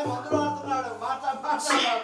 అమ్మాయి మందులు ఆడుతున్నాడు మాట్లాడు మాట్లాడు.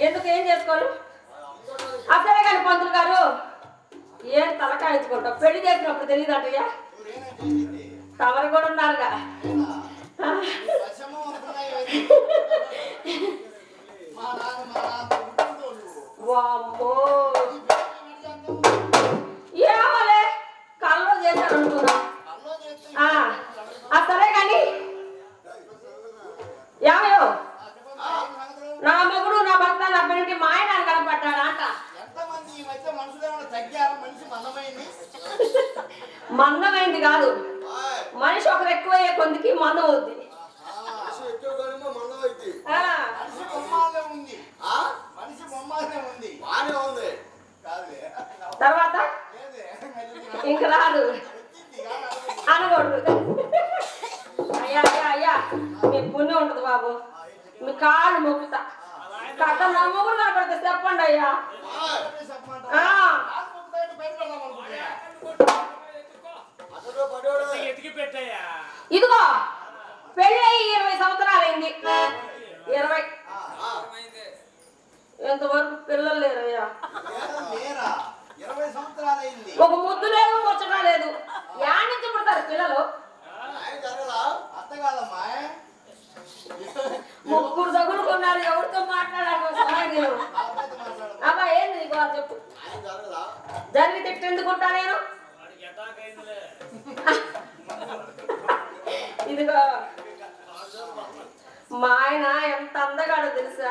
ఎందుకు ఏం చేసుకోరు అసలే కానీ పంతులు గారు ఏం తలకాయించుకుంటావు పెళ్ళి చేసినప్పుడు తెలియదు అటయ్యా ఎవరైనా తమరు కూడా ఉన్నారుగా. ఏనా? ఆ, ఈ పశ్చిమం తర్వాత? ఇంక రాదు. అనకూడదు. అయ్యా అయ్యా అయ్యా. మీ పుణ్యం ఉంటుంది బాబు. మీ కాళ్ళు మొక్కుతా. కథ నా మొగుడు కనపడితే చెప్పండి అయ్యా. ఇదిగో పెళ్ళి అయ్యి ఇరవై సంవత్సరాలైంది. ఇరవై. ఎంతవరకు పిల్లలు లేరయ్యా? ఒక ముద్దు లేదు ముచ్చట లేదు. యా నుంచి పుడతారు పిల్లలు? ముగ్గురు తగులుకున్నారు ఎవరితో మాట్లాడాలి అబ్బా ఏంది నీకు చెప్పు? జరిగి తిట్టి ఎందుకుంటా నేను ఇదిగో మా ఆయన ఎంత అందగాడో తెలుసా?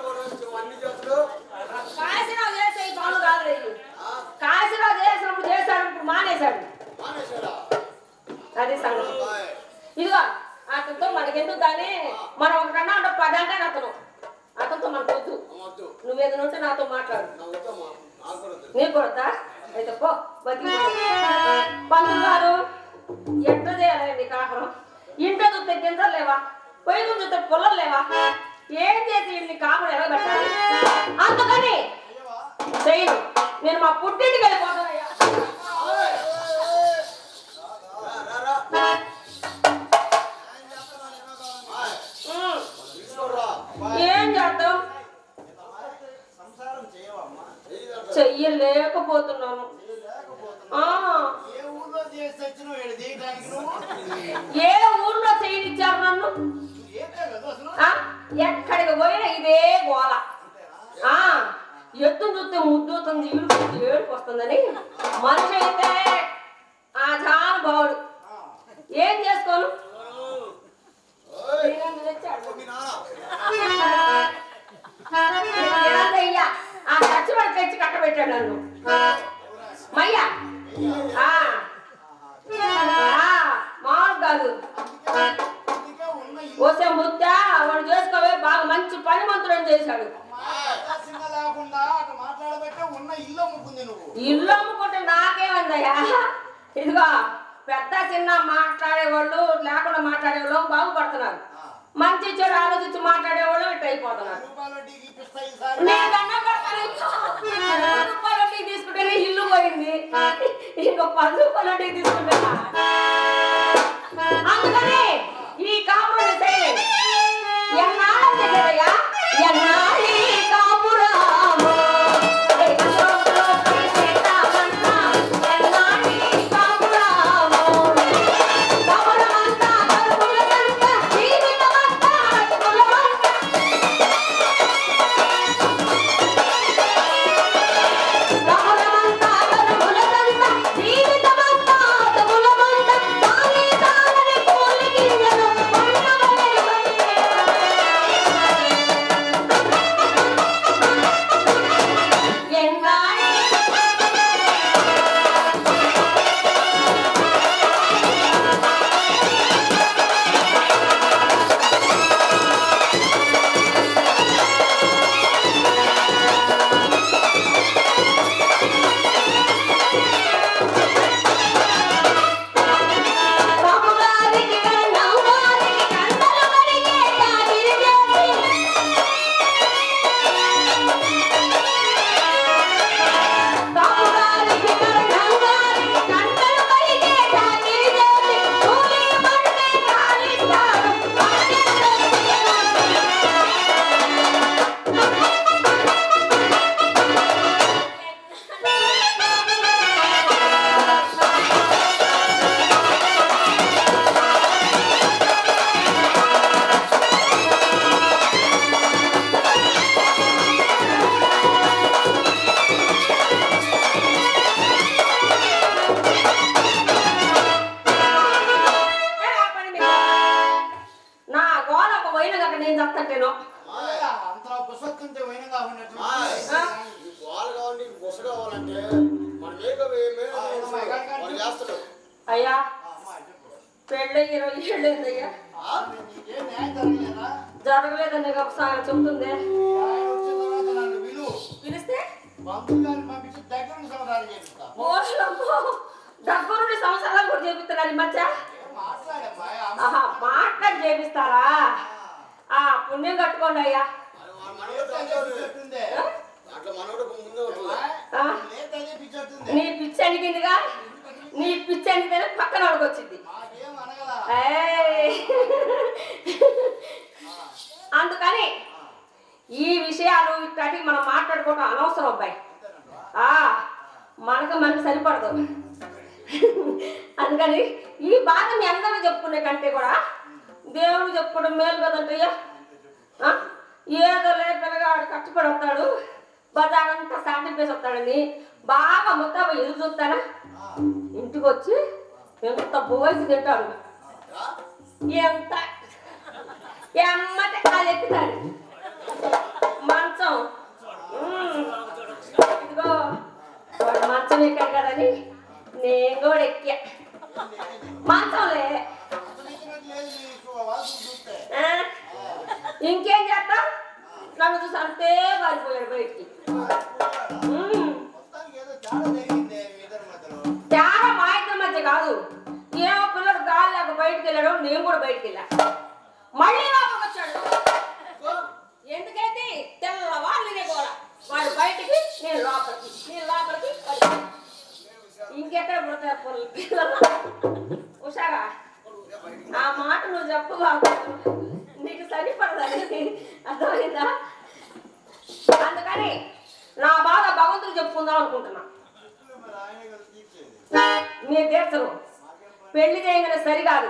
కాపురం ఇంట్లో చూస్తే గింజలు లేవా? పొయ్యి చూస్తే పుల్లలు లేవా? ఏం చేసి ఇన్ని కాపురం ఎలా పెట్టాలి అందుకని చేయను నేను మా పుట్టింటికి వెళ్ళిపోతానయ్యా ఏం చేద్దాం? చెయ్యలేకపోతున్నాను ఏ ఊర్లో చేయనిచ్చారు నన్ను. ఎక్కడికి పోయినా ఇదే గోల. ఆ, ఎత్తును చూస్తే ముద్దుతుంది ఈడుకు ఏడుపు వస్తుందని మనిషి అయితే ఆ బావుడు. ఏం చేసుకోను? ఇల్లు అమ్ముకుంటే నాకేమందయ్యా? ఇదిగో పెద్ద చిన్న మాట్లాడేవాళ్ళు లేకుండా మాట్లాడేవాళ్ళు బాగుపడుతున్నారు. మంచి చెడు ఆలోచించి మాట్లాడేవాళ్ళు ఇట్ అయిపోతున్నారు. రూపాయల తీసుకుంటేనే ఇల్లు పోయింది. ఇంకో పది రూపాయల తీసుకుంటా. అందుకని ఈ కాపురం చేయండి జరగలేదని నీకు ఒకసారి చెబుతుంది పిలిస్తే? దగ్గరుండి సంవత్సరాలు కూడా చేపిస్తున్నారు ఈ మధ్య? మాట్లాడి చేపిస్తారా? ఆ పుణ్యం కట్టుకోండి అయ్యా. నీ పిచ్చి అడిగిందిగా నీ పిచ్చి అడిగితేనే పక్కన వాడికి వచ్చింది. అందుకని ఈ విషయాలు ఇట్లాంటి మనం మాట్లాడుకోవటం అనవసరం అబ్బాయి. మనకు మనకు సరిపడదు. అందుకని ఈ బాధ మీ అందరూ చెప్పుకునే కంటే కూడా దేవుడు చెప్పుకోవడం మేలు కదంటయ్యా ఏదో లేకలుగా పిల్లగాడు కష్టపడి వస్తాడు బజారంతా సాటింపేసి వస్తాడని బాగా మొత్తం ఎదురు చూస్తానా ఇంటికి వచ్చి ఎంత బోసి తింటాడు. ఎంత ఎమ్మటి అది మంచం. ఇదిగో మంచం ఎక్కాడు కదని నేను కూడా ఎక్కా. ఇంకెక్కడ పుడతారు పిల్లలు. హుషారా ఆ మాట నువ్వు చెప్పు బాబు నీకు సరిపడదని అర్థమైందా? అందుకని నా బాధ భగవంతుడు చెప్పుకుందాం అనుకుంటున్నా. మీరు తీర్చరు పెళ్ళి చేయగానే సరికాదు.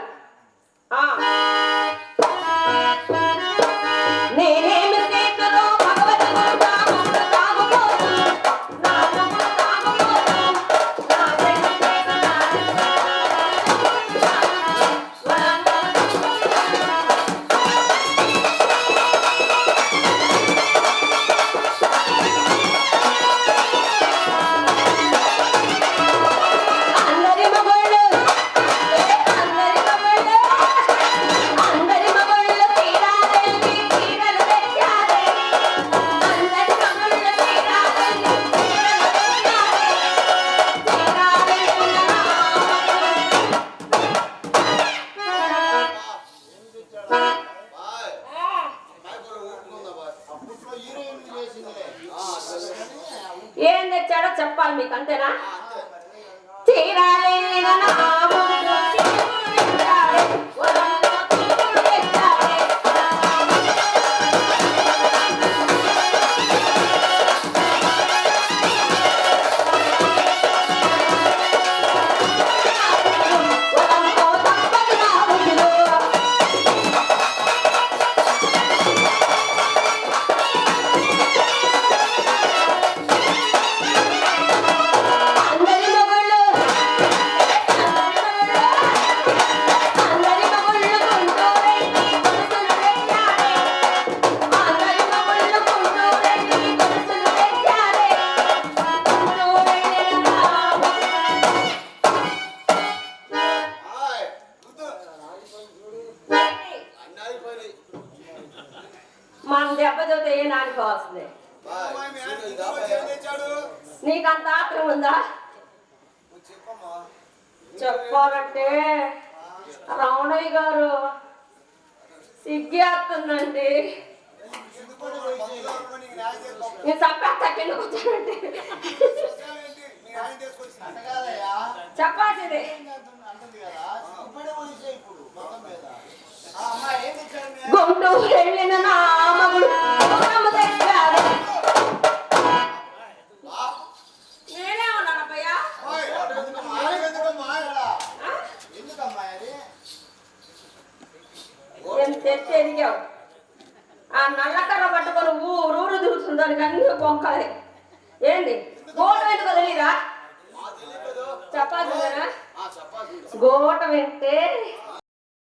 తెచ్చాడో చెప్పాలి మీకు అంతేనా? తీరాలే చెప్పాలంటే రావణయ్య గారు సిగ్గి అవుతుందండి చంపేస్తా చెప్పాల్సింది. గుంటూరు వెళ్ళిన నా మగుడు.